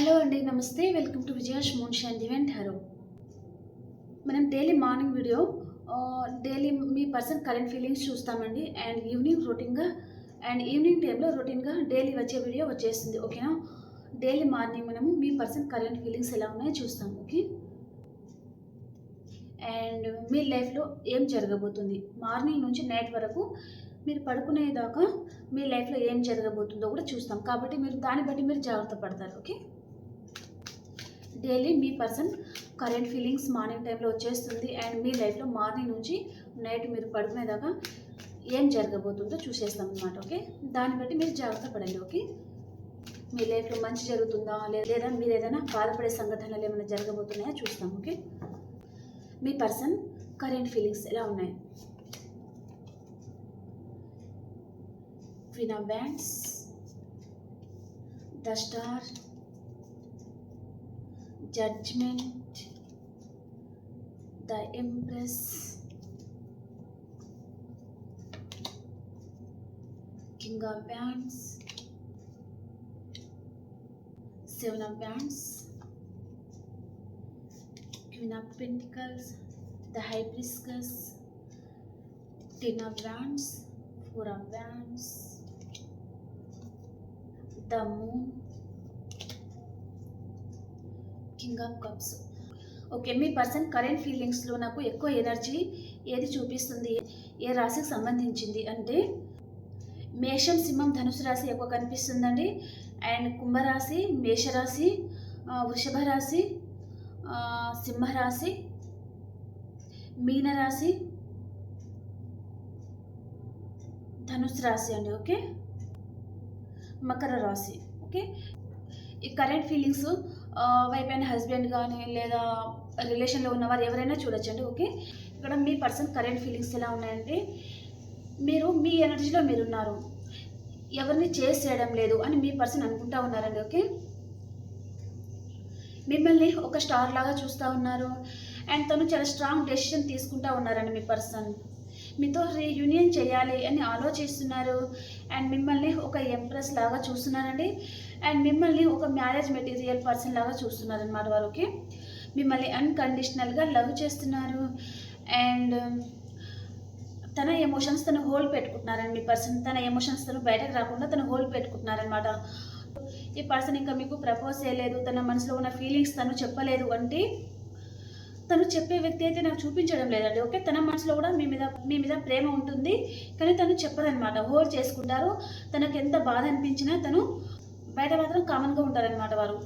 Hello అండి నమస్తే. Welcome to విజయాష్ మోన్షాన్ ఈవెంట్ హరో. మనం డైలీ మార్నింగ్ వీడియో డైలీ మీ పర్సన్ కరెంట్ ఫీలింగ్స్ చూస్తామండి. అండ్ ఈవినింగ్ రొటీన్గా అండ్ ఈవినింగ్ టైంలో రొటీన్గా డైలీ వచ్చే వీడియో వచ్చేస్తుంది. ఓకేనా డైలీ మార్నింగ్ మనము మీ పర్సన్ కరెంట్ ఫీలింగ్స్ ఎలా ఉన్నాయో చూస్తాం. ఓకే అండ్ మీ లైఫ్లో ఏం జరగబోతుంది? మార్నింగ్ నుంచి నైట్ వరకు మీరు పడుకునేదాకా మీ లైఫ్లో ఏం జరగబోతుందో కూడా చూస్తాం. కాబట్టి మీరు దాన్ని బట్టి మీరు జాగ్రత్త పడతారు. ఓకే డైలీ మీ పర్సన్ కరెంట్ ఫీలింగ్స్ మార్నింగ్ టైంలో వచ్చేస్తుంది అండ్ మీ లైఫ్లో మార్నింగ్ నుంచి నైట్ మీరు పడుకునేదాకా ఏం జరగబోతుందో చూసేస్తాం అనమాట ఓకే? దాన్ని బట్టి మీరు జాగ్రత్త పడండి ఓకే? మీ లైఫ్లో మంచి జరుగుతుందా లేదా మీరు ఏదైనా బాధపడే సంఘటనలు ఏమైనా జరగబోతున్నాయా చూస్తాం ఓకే? మీ పర్సన్ కరెంట్ ఫీలింగ్స్ ఎలా ఉన్నాయి? Queen of the star Judgment, the Empress, King of Wands, Seven of Wands, Queen of Pentacles, the Hibiscus, Ten of Wands, Four of Wands, the Moon, king of cups okay me person current ఫీలింగ్స్లో నాకు ఎక్కువ energy ఏది చూపిస్తుంది? ఏ రాశికి సంబంధించింది? అంటే మేషం సింహం ధనుసు రాశి ఎక్కువ కనిపిస్తుందండి. అండ్ కుంభరాశి మేషరాశి వృషభ రాశి సింహరాశి మీనరాశి ధనుసు రాశి అండి. ఓకే మకర రాశి. ఓకే ఈ current feelings wife and husband కానీ లేదా రిలేషన్లో ఉన్నవారు ఎవరైనా చూడొచ్చండి ఓకే? ఇక్కడ మీ పర్సన్ కరెంట్ ఫీలింగ్స్ ఎలా ఉన్నాయంటే మీరు మీ ఎనర్జీలో మీరు ఉన్నారు ఎవరిని చేసి చేయడం లేదు అని మీ పర్సన్ అనుకుంటా ఉన్నారండి ఓకే? మిమ్మల్ని ఒక స్టార్ లాగా చూస్తూ ఉన్నారు. అండ్ తను చాలా స్ట్రాంగ్ డెసిషన్ తీసుకుంటా ఉన్నారండి మీ పర్సన్. మీతో రీయూనియన్ చేయాలి అని ఆలోచిస్తున్నారు. అండ్ మిమ్మల్ని ఒక ఎంప్రెస్ లాగా చూస్తున్నారండి అండ్ మిమ్మల్ని ఒక మ్యారేజ్ మెటీరియల్ పర్సన్ లాగా చూస్తున్నారు అనమాట వారు ఓకే మిమ్మల్ని అన్కండిషనల్గా లవ్ చేస్తున్నారు. అండ్ um, తన ఎమోషన్స్ తను హోల్డ్ పెట్టుకుంటున్నారండి మీ పర్సన్ తన ఎమోషన్స్ తను బయటకు రాకుండా తను హోల్డ్ పెట్టుకుంటున్నారనమాట ఈ పర్సన్ ఇంకా మీకు ప్రపోజ్ చేయలేదు. తన మనసులో ఉన్న ఫీలింగ్స్ తను చెప్పలేదు అంటే తను చెప్పే వ్యక్తి అయితే నాకు చూపించడం లేదండి. ఓకే తన మనసులో కూడా మీ మీద మీ మీద ప్రేమ ఉంటుంది. కానీ తను చెప్పదనమాట హోల్డ్ చేసుకుంటారు. తనకు ఎంత బాధ అనిపించినా తను బయట మాత్రం కామన్గా ఉంటారనమాట వారు.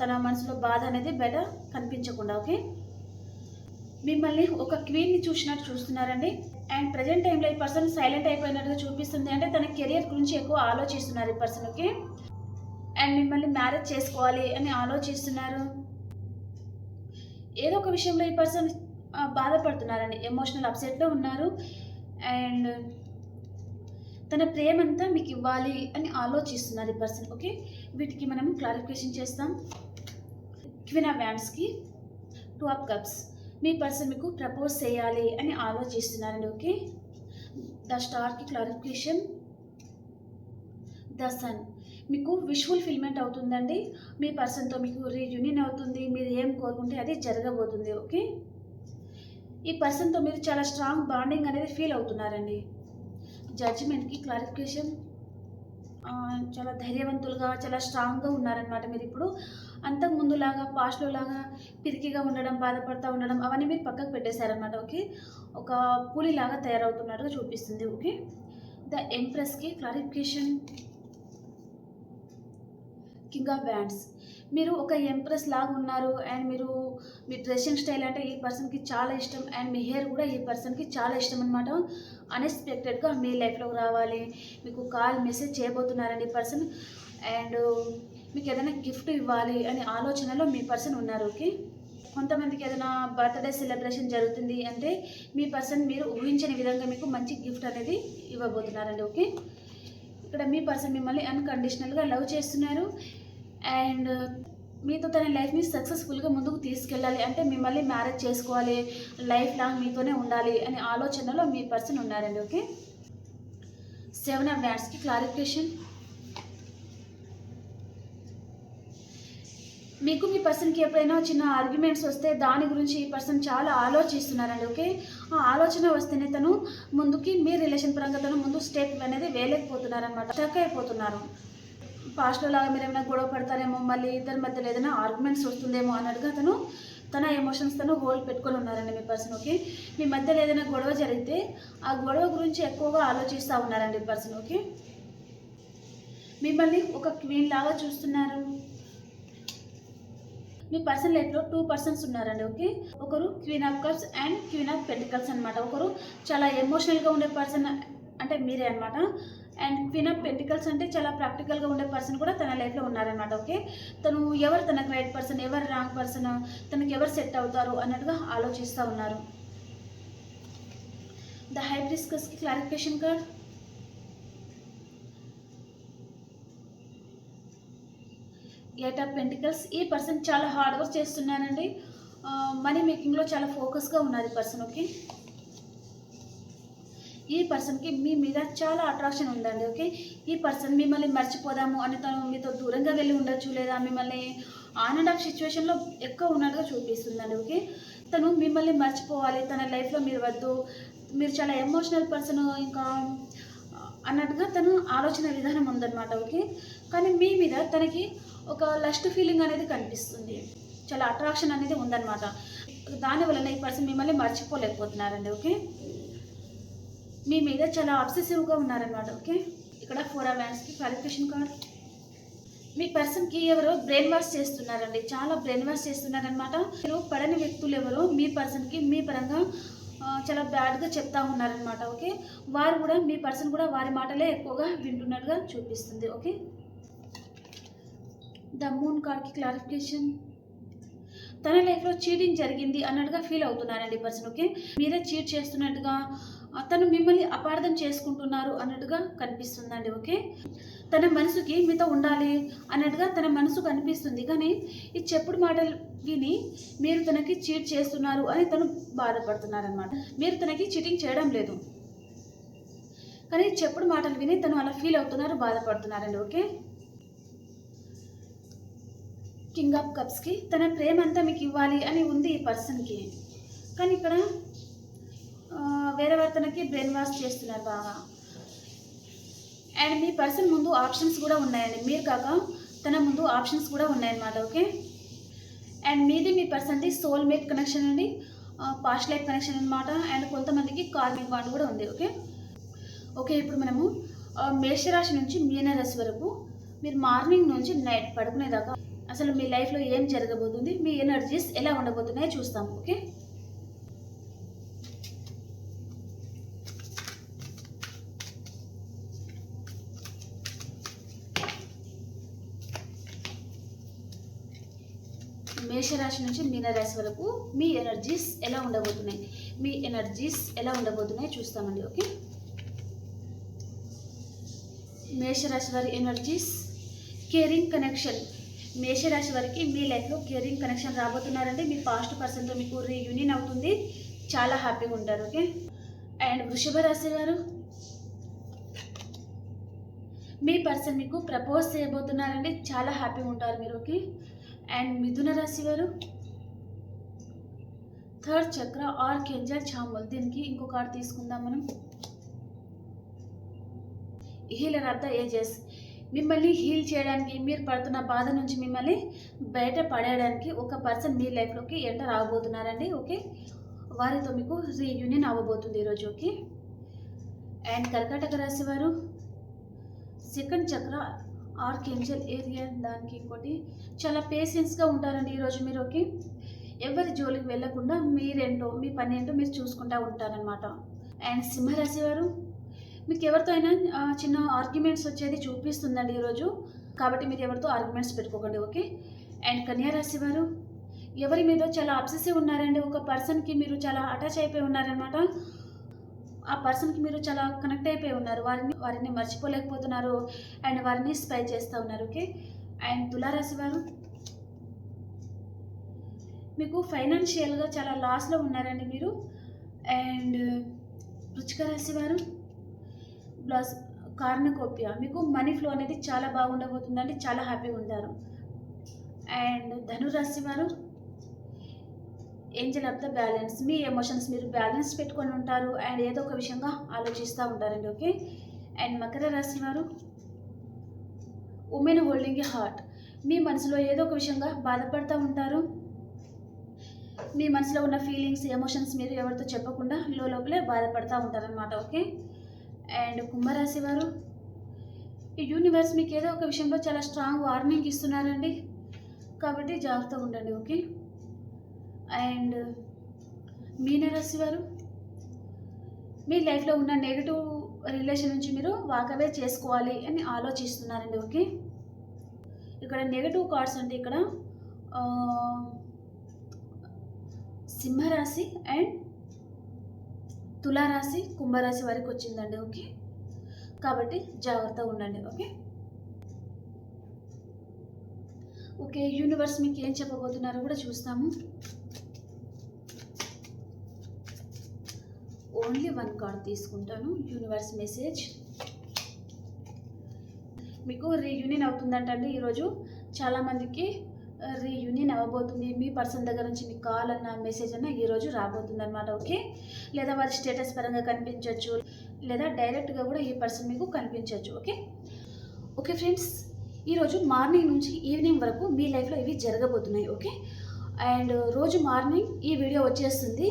తన మనసులో బాధ అనేది బయట కనిపించకుండా ఓకే? మిమ్మల్ని ఒక క్వీన్ని చూసినట్టు చూస్తున్నారండి. అండ్ ప్రజెంట్ టైంలో ఈ పర్సన్ సైలెంట్ అయిపోయినట్టుగా చూపిస్తుంది అంటే తన కెరియర్ గురించి ఎక్కువ ఆలోచిస్తున్నారు ఈ పర్సన్ ఓకే? అండ్ మిమ్మల్ని మ్యారేజ్ చేసుకోవాలి అని ఆలోచిస్తున్నారు. ఏదో ఒక విషయంలో ఈ పర్సన్ బాధపడుతున్నారండి ఎమోషనల్ అప్సెట్లో ఉన్నారు. అండ్ తన ప్రేమంతా మీకు ఇవ్వాలి అని ఆలోచిస్తున్నారు ఈ పర్సన్ ఓకే వీటికి మనం క్లారిఫికేషన్ చేస్తాం. క్వినా ఆఫ్ వ్యాండ్స్కి టూ ఆఫ్ కప్స్ మీ పర్సన్ మీకు ప్రపోజ్ చేయాలి అని ఆలోచిస్తున్నారండి ఓకే ద స్టార్కి క్లారిఫికేషన్ ద సన్ మీకు విష్ ఫుల్ఫిల్మెంట్ అవుతుందండి. మీ పర్సన్తో మీకు రీయూనియన్ అవుతుంది. మీరు ఏం కోరుకుంటే అది జరగబోతుంది. ఓకే? ఈ పర్సన్తో మీరు చాలా స్ట్రాంగ్ బాండింగ్ అనేది ఫీల్ అవుతున్నారండి. జడ్జిమెంట్కి క్లారిఫికేషన్ చాలా ధైర్యవంతులుగా చాలా స్ట్రాంగ్గా ఉన్నారనమాట మీరు ఇప్పుడు. అంతకు ముందులాగా పాస్ట్లో లాగా పిరికిగా ఉండడం బాధపడతా ఉండడం అవన్నీ మీరు పక్కకు పెట్టేశారనమాట ఓకే? ఒక పూలిలాగా తయారవుతున్నట్టుగా చూపిస్తుంది. ఓకే? ద ఎంప్రెస్కి క్లారిఫికేషన్ కింగ్ ఆఫ్ బ్యాండ్స్. మీరు ఒక ఎంప్రెస్ లాగా ఉన్నారు అండ్ మీరు మీ డ్రెస్సింగ్ స్టైల్ అంటే ఈ పర్సన్కి చాలా ఇష్టం అండ్ మీ హెయిర్ కూడా ఈ పర్సన్కి చాలా ఇష్టం అనమాట అన్ఎక్స్పెక్టెడ్గా మీ లైఫ్లోకి రావాలి మీకు కాల్ మెసేజ్ చేయబోతున్నారండి పర్సన్ అండ్ మీకు ఏదైనా గిఫ్ట్ ఇవ్వాలి అనే ఆలోచనలో మీ పర్సన్ ఉన్నారు ఓకే? కొంతమందికి ఏదైనా బర్త్డే సెలబ్రేషన్ జరుగుతుంది అంటే మీ పర్సన్ మీరు ఊహించని విధంగా మీకు మంచి గిఫ్ట్ అనేది ఇవ్వబోతున్నారండి ఓకే? ఇక్కడ మీ పర్సన్ మిమ్మల్ని అన్కండిషనల్గా లవ్ చేస్తున్నారు. అండ్ మీతో తన లైఫ్ని సక్సెస్ఫుల్గా ముందుకు తీసుకెళ్ళాలి. అంటే మిమ్మల్ని మ్యారేజ్ చేసుకోవాలి లైఫ్ లాంగ్ మీతోనే ఉండాలి అనే ఆలోచనలో మీ పర్సన్ ఉన్నారండి ఓకే సెవెన్ ఆఫ్ వ్యాట్స్కి క్లారిఫికేషన్ మీకు మీ పర్సన్కి ఎప్పుడైనా చిన్న ఆర్గ్యుమెంట్స్ వస్తే దాని గురించి ఈ పర్సన్ చాలా ఆలోచిస్తున్నారండి ఓకే ఆ ఆలోచన వస్తేనే తను ముందుకి మీ రిలేషన్ పరంగా తను ముందు స్టెప్ అనేది వేయలేకపోతున్నారనమాట స్టక్ అయిపోతున్నారు. పాస్ట్లో లాగా మీరు ఏమైనా గొడవ పడతారేమో మళ్ళీ ఇద్దరి మధ్యలో ఏదైనా ఆర్గ్యుమెంట్స్ వస్తుందేమో అన్నట్టుగా అతను తన ఎమోషన్స్ తను హోల్డ్ పెట్టుకొని ఉన్నారండి మీ పర్సన్ ఓకే మీ మధ్యలో ఏదైనా గొడవ జరిగితే ఆ గొడవ గురించి ఎక్కువగా ఆలోచిస్తూ ఉన్నారండి పర్సన్ ఓకే మిమ్మల్ని ఒక క్వీన్ లాగా చూస్తున్నారు. మీ పర్సన్ లైఫ్లో టూ పర్సన్స్ ఉన్నారండి ఓకే ఒకరు queen of cups and queen of pentacles అనమాట ఒకరు చాలా ఎమోషనల్గా ఉండే పర్సన్ అంటే మీరే అనమాట అండ్ క్వీన్ ఆఫ్ పెంటికల్స్ అంటే చాలా ప్రాక్టికల్గా ఉండే పర్సన్ కూడా తన లైఫ్లో ఉన్నారనమాట ఓకే తను ఎవరు తనకు రైట్ పర్సన్ ఎవరు రాంగ్ పర్సన్ తనకు ఎవరు సెట్ అవుతారు అన్నట్టుగా ఆలోచిస్తూ ఉన్నారు. The హైబ్రిస్కస్కి clarification card eight of pentacles ఈ పర్సన్ చాలా హార్డ్ వర్క్ చేస్తున్నానండి మనీ uh, మేకింగ్లో చాలా ఫోకస్గా ఉన్నారు పర్సన్ ఓకే ఈ పర్సన్కి మీ మీద చాలా అట్రాక్షన్ ఉందండి ఓకే ఈ పర్సన్ మిమ్మల్ని మర్చిపోదాము అని తను మీతో దూరంగా వెళ్ళి ఉండొచ్చు లేదా మిమ్మల్ని ఆన్ అండ్ ఆఫ్ సిచ్యువేషన్లో ఎక్కువ ఉన్నట్టుగా చూపిస్తుందండి ఓకే తను మిమ్మల్ని మర్చిపోవాలి తన లైఫ్లో మీరు వద్దు మీరు చాలా ఎమోషనల్ పర్సన్ ఇంకా అన్నట్టుగా తను ఆలోచన విధానం ఉందన్నమాట ఓకే కానీ మీ మీద తనకి ఒక లస్ట్ ఫీలింగ్ అనేది కనిపిస్తుంది చాలా అట్రాక్షన్ అనేది ఉందన్నమాట. దానివల్ల ఈ పర్సన్ మిమ్మల్ని మర్చిపోలేకపోతున్నారండి ఓకే మీ మీద చాలా అబ్సెసివ్గా ఉన్నారనమాట ఓకే? ఇక్కడ ఫోర్ వ్యాన్స్కి క్వాలిఫికేషన్ కార్డ్. మీ పర్సన్కి ఎవరో బ్రెయిన్ వాష్ చేస్తున్నారండి చాలా బ్రెయిన్ వాష్ చేస్తున్నారనమాట మీరు పడని వ్యక్తులు ఎవరో మీ పర్సన్కి మీ పరంగా చాలా బ్యాడ్గా చెప్తా ఉన్నారనమాట ఓకే? వారు కూడా మీ పర్సన్ కూడా వారి మాటలే ఎక్కువగా వింటున్నట్టుగా చూపిస్తుంది ఓకే? ద మూన్ కార్డ్కి క్లారిఫికేషన్. తన లైఫ్లో చీటింగ్ జరిగింది అన్నట్టుగా ఫీల్ అవుతున్నారండి పర్సన్ ఓకే? మీరే చీట్ చేస్తున్నట్టుగా తను మిమ్మల్ని అపార్థం చేసుకుంటున్నారు అన్నట్టుగా కనిపిస్తుందండి ఓకే? తన మనసుకి మీతో ఉండాలి అన్నట్టుగా తన మనసు కనిపిస్తుంది కానీ ఈ చెప్పుడు మాటలు విని మీరు తనకి చీట్ చేస్తున్నారు అని తను బాధపడుతున్నారనమాట మీరు తనకి చీటింగ్ చేయడం లేదు. కానీ చెప్పుడు మాటలు విని తను అలా ఫీల్ అవుతున్నారు బాధపడుతున్నారండి ఓకే? కింగ్ ఆఫ్ కప్స్కి తన ప్రేమ అంతా మీకు ఇవ్వాలి అని ఉంది ఈ పర్సన్కి. కానీ ఇక్కడ వేరే వారు బ్రెయిన్ వాష్ చేస్తున్నారు బాగా అండ్ మీ పర్సన్ ముందు ఆప్షన్స్ కూడా ఉన్నాయండి. మీరు కాక తన ముందు ఆప్షన్స్ కూడా ఉన్నాయన్నమాట ఓకే? అండ్ మీది మీ పర్సన్ది సోల్మేట్ కనెక్షన్ అండి పాస్ట్ లైఫ్ కనెక్షన్ అనమాట అండ్ కొంతమందికి కార్మిక్ బాండ్ కూడా ఉంది ఓకే? ఓకే ఇప్పుడు మనము మేషరాశి నుంచి మీనరాశి వరకు మీరు మార్నింగ్ నుంచి నైట్ పడుకునేదాకా అసలు మీ లైఫ్లో ఏం జరగబోతుంది మీ ఎనర్జీస్ ఎలా ఉండబోతున్నాయో చూస్తాం ఓకే? మేషరాశి నుంచి మీనరాశి వరకు మీ ఎనర్జీస్ ఎలా ఉండబోతున్నాయి? మీ ఎనర్జీస్ ఎలా ఉండబోతున్నాయి చూస్తామండి ఓకే? మేషరాశి వారి ఎనర్జీస్ కేరింగ్ కనెక్షన్ మేషరాశి వారికి మీ లైఫ్లో కేరింగ్ కనెక్షన్ రాబోతున్నారంటే మీ పాస్ట్ పర్సన్తో మీకు రీయూనియన్ అవుతుంది. చాలా హ్యాపీగా ఉంటారు ఓకే? అండ్ వృషభ రాశి వారు మీ పర్సన్ మీకు ప్రపోజ్ చేయబోతున్నారండి. చాలా హ్యాపీగా ఉంటారు మీరు ఓకే? అండ్ మిథున రాశి వారు? థర్డ్ చక్ర ఆర్ కెంజల్ చాముల్. దీనికి ఇంకో కార్డు తీసుకుందాం మనం. Healer of the ages. మిమ్మల్ని హీల్ చేయడానికి మీరు పడుతున్న బాధ నుంచి మిమ్మల్ని బయట పడేయడానికి ఒక పర్సన్ మీ లైఫ్లోకి ఎంటర్ అవ్వబోతున్నారండి ఓకే? వారితో మీకు రీయూనియన్ అవ్వబోతుంది ఈరోజు ఓకే? అండ్ కర్కాటక రాశి వారు? సెకండ్ చక్ర ఆర్కెంజల్ ఏరియా దానికి ఇంకోటి. చాలా పేషెన్స్గా ఉంటారండి ఈరోజు మీరు ఓకే? ఎవరి జోలికి వెళ్ళకుండా మీరేంటో మీ పని ఏంటో మీరు చూసుకుంటూ ఉంటారనమాట అండ్ సింహరాశి వారు మీకు ఎవరితో అయినా చిన్న ఆర్గ్యుమెంట్స్ వచ్చేది చూపిస్తుందండి ఈరోజు కాబట్టి మీరు ఎవరితో ఆర్గ్యుమెంట్స్ పెట్టుకోకండి ఓకే? అండ్ కన్యారాశి వారు ఎవరి మీద చాలా అబ్సెసివ్ ఉన్నారండి. ఒక పర్సన్కి మీరు చాలా అటాచ్ అయిపోయి ఉన్నారనమాట ఆ పర్సన్కి మీరు చాలా కనెక్ట్ అయిపోయి ఉన్నారు. వారిని వారిని మర్చిపోలేకపోతున్నారు. అండ్ వారిని స్పై చేస్తూ ఉన్నారు. ఓకే అండ్ తులారాశి వారు మీకు ఫైనాన్షియల్గా చాలా లాస్లో ఉన్నారండి మీరు. అండ్ వృచ్చిక రాశి వారు ప్లస్ కార్నకోప్య మీకు మనీ ఫ్లో అనేది చాలా బాగుండబోతుందండి. చాలా హ్యాపీగా ఉంటారు. అండ్ ధనురాశి వారు ఏంజల్ ఆఫ్ ద బ్యాలెన్స్ మీ ఎమోషన్స్ మీరు బ్యాలెన్స్ పెట్టుకొని ఉంటారు అండ్ ఏదో ఒక విషయంగా ఆలోచిస్తూ ఉంటారండి ఓకే? అండ్ మకర రాశి వారు ఉమెన్ హోల్డింగ్ ఏ హార్ట్. మీ మనసులో ఏదో ఒక విషయంగా బాధపడుతూ ఉంటారు. మీ మనసులో ఉన్న ఫీలింగ్స్ ఎమోషన్స్ మీరు ఎవరితో చెప్పకుండా లో లోపలే బాధపడుతూ ఉంటారనమాట ఓకే? అండ్ కుంభరాశి వారు ఈ యూనివర్స్ మీకు ఏదో ఒక విషయంలో చాలా స్ట్రాంగ్ వార్నింగ్ ఇస్తున్నారండి. కాబట్టి జాగ్రత్తగా ఉండండి ఓకే? అండ్ మీనరాశి వారు మీ లైఫ్లో ఉన్న నెగిటివ్ రిలేషన్ నుంచి మీరు వాకవే చేసుకోవాలి అని ఆలోచిస్తున్నారండి ఓకే? ఇక్కడ నెగిటివ్ కార్డ్స్ అంటే ఇక్కడ సింహరాశి అండ్ తులారాశి కుంభరాశి వారికి వచ్చిందండి ఓకే? కాబట్టి జాగ్రత్తగా ఉండండి ఓకే? ఓకే యూనివర్స్ మీకు ఏం చెప్పబోతున్నారో కూడా చూస్తాము. ఓన్లీ వన్ కార్డ్ తీసుకుంటాను. Universe message. మీకు రీయూనియన్ అవుతుందంటండి ఈరోజు. చాలామందికి రీయూనియన్ అవ్వబోతుంది. మీ పర్సన్ దగ్గర నుంచి మీకు కాల్ అన్న మెసేజ్ అన్న ఈరోజు రాబోతుంది అనమాట ఓకే? లేదా వారి స్టేటస్ పరంగా కనిపించవచ్చు లేదా డైరెక్ట్గా కూడా ఈ పర్సన్ మీకు కనిపించవచ్చు ఓకే? ఓకే ఫ్రెండ్స్ ఈరోజు మార్నింగ్ నుంచి ఈవినింగ్ వరకు మీ లైఫ్లో ఇవి జరగబోతున్నాయి ఓకే? అండ్ రోజు మార్నింగ్ ఈ వీడియో వచ్చేస్తుంది.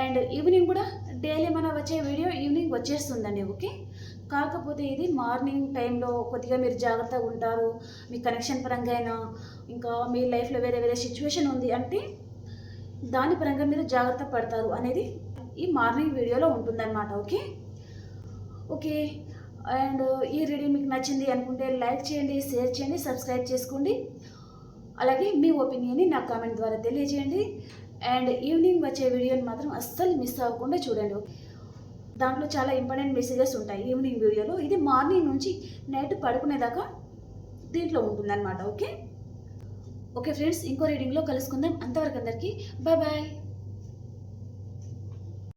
అండ్ ఈవినింగ్ కూడా డైలీ మన వచ్చే వీడియో ఈవినింగ్ వచ్చేస్తుందండి ఓకే? కాకపోతే ఇది మార్నింగ్ టైంలో కొద్దిగా మీరు జాగ్రత్తగా ఉంటారు మీ కనెక్షన్ పరంగా అయినా ఇంకా మీ లైఫ్లో వేరే వేరే సిచ్యువేషన్ ఉంది అంటే దాని పరంగా మీరు జాగ్రత్త పడతారు అనేది ఈ మార్నింగ్ వీడియోలో ఉంటుందన్నమాట ఓకే? ఓకే అండ్ ఈ రీడింగ్ మీకు నచ్చింది అనుకుంటే లైక్ చేయండి షేర్ చేయండి సబ్స్క్రైబ్ చేసుకోండి. అలాగే మీ ఒపీనియన్ని నా కామెంట్ ద్వారా తెలియజేయండి. అండ్ ఈవినింగ్ వచ్చే వీడియోని మాత్రం అస్సలు మిస్ అవ్వకుండా చూడండి. దాంట్లో చాలా ఇంపార్టెంట్ మెసేజెస్ ఉంటాయి ఈవినింగ్ వీడియోలో. ఇది మార్నింగ్ నుంచి నైట్ పడుకునేదాకా దీంట్లో ఉంటుందన్నమాట ఓకే? ఓకే ఫ్రెండ్స్ ఇంకో రీడింగ్లో కలుసుకుందాం. అంతవరకు అందరికీ బాయ్ బాయ్